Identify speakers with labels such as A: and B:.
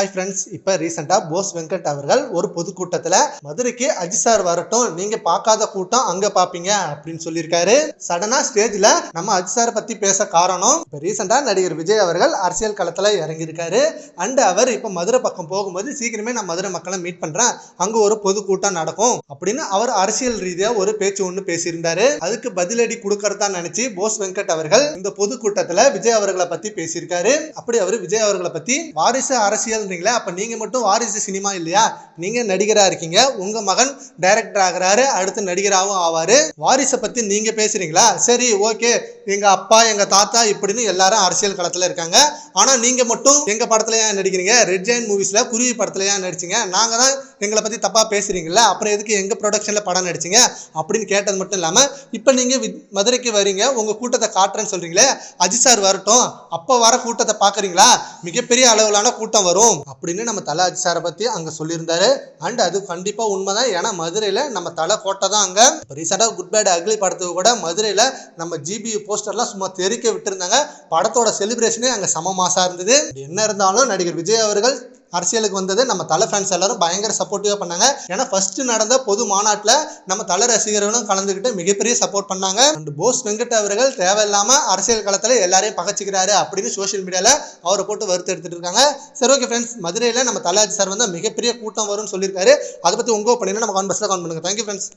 A: Hi friends இப்போ ரீசெண்டாக போஸ் வெங்கட் அவர்கள் ஒரு பொதுக்கூட்டத்தில் மதுரைக்கு அஜித் சார் வரட்டும் நீங்கள் பார்க்காத கூட்டம் அங்கே பார்ப்பீங்க அப்படின்னு சொல்லியிருக்காரு. சடனாக ஸ்டேஜில் நம்ம அஜித் சாரை பற்றி பேச காரணம் இப்போ ரீசெண்டாக நடிகர் விஜய் அவர்கள் அரசியல் களத்தில் இறங்கியிருக்காரு. அண்ட் அவர் இப்போ மதுரை பக்கம் போகும்போது சீக்கிரமே நான் மதுரை மக்களை மீட் பண்ணுறேன் அங்கே ஒரு பொதுக்கூட்டம் நடக்கும் அப்படின்னு அவர் அரசியல் ரீதியாக ஒரு பேச்சு ஒன்று பேசியிருந்தாரு. அதுக்கு பதிலடி கொடுக்கறதா நினைச்சு போஸ் வெங்கட் அவர்கள் இந்த பொதுக்கூட்டத்தில் விஜய் அவர்களை பற்றி பேசியிருக்காரு. அப்படி அவர் விஜய் அவர்களை பற்றி வாரிசு அரசியல் அரசியல்ன்றீங்களே அப்போ நீங்கள் மட்டும் வாரிசு சினிமா இல்லையா? நீங்கள் நடிகராக இருக்கீங்க. உங்கள் மகன் டைரக்டர் ஆகிறாரு அடுத்து நடிகராகவும் ஆவார். வாரிசை பற்றி நீங்கள் பேசுகிறீங்களா சரி ஓகே. எங்கள் அப்பா எங்கள் தாத்தா இப்படின்னு எல்லாரும் அரசியல் களத்தில் இருக்காங்க. ஆனால் நீங்கள் மட்டும் எங்கள் படத்தில் ஏன் நடிக்கிறீங்க? ரெட் ஜெயின் மூவிஸில் குருவி படத்தில் ஏன் நடிச்சிங்க? நாங்கள் தான் எங்களை பற்றி தப்பாக பேசுகிறீங்களா அப்புறம் எதுக்கு எங்கள் ப்ரொடக்ஷனில் படம் நடிச்சிங்க? அப்படின்னு கேட்டது மட்டும் இல்லாமல் இப்போ நீங்கள் மதுரைக்கு வரீங்க உங்கள் கூட்டத்தை காட்டுறேன்னு சொல்கிறீங்களே அஜித் சார் வரட்டும். அப்போ வர கூட்டத்தை பார்க்குறீங்களா மிகப்பெரிய அளவிலான கூட்டம் வரும். அப்படின்னு நம்ம தலை அச்சாரை பற்றி அங்கே சொல்லியிருந்தாரு. அண்ட் அது கண்டிப்பாக உண்மைதான். ஏன்னா மதுரையில் நம்ம தலை கோட்டை தான் அங்கே. ரீசெண்டாக குட் பேட் அக்லி படத்துக்கு கூட மதுரையில் நம்ம ஜிபி போஸ்டர்லாம் சும்மா தெறிக்க விட்டுருந்தாங்க. படத்தோட செலிப்ரேஷனே அங்கே சம மாசா இருந்தது. என்ன இருந்தாலும் நடிகர் விஜய் அவர்கள் அரசியலுக்கு வந்தது. நம்ம தலை ஃபேன்ஸ் எல்லாரும் பயங்கர சப்போர்ட்டிவாக பண்ணாங்க. ஏன்னா ஃபர்ஸ்ட் நடந்த பொது மாநாட்டில் நம்ம தலை ரசிகர்களும் கலந்துக்கிட்டு மிகப்பெரிய சப்போர்ட் பண்ணாங்க. அண்ட் போஸ் வெங்கட் அவர்கள் தேவையில்லாமல் அரசியல் களத்தில் எல்லாரையும் பகச்சிக்கிறாரு அப்படின்னு சோஷியல் மீடியாவில் அவரை போட்டு வறுத்து எடுத்துட்டு இருக்காங்க. சரி ஓகே ஃப்ரெண்ட்ஸ் மதுரையில் நம்ம தலாஜி சார் வந்து மிகப்பெரிய கூட்டம் வரும்னு சொல்லியிருக்காரு. அதை பற்றி உங்கள் பண்ணினா நம்ம கான்பஸில் கான் பண்ணுங்க. Thank you friends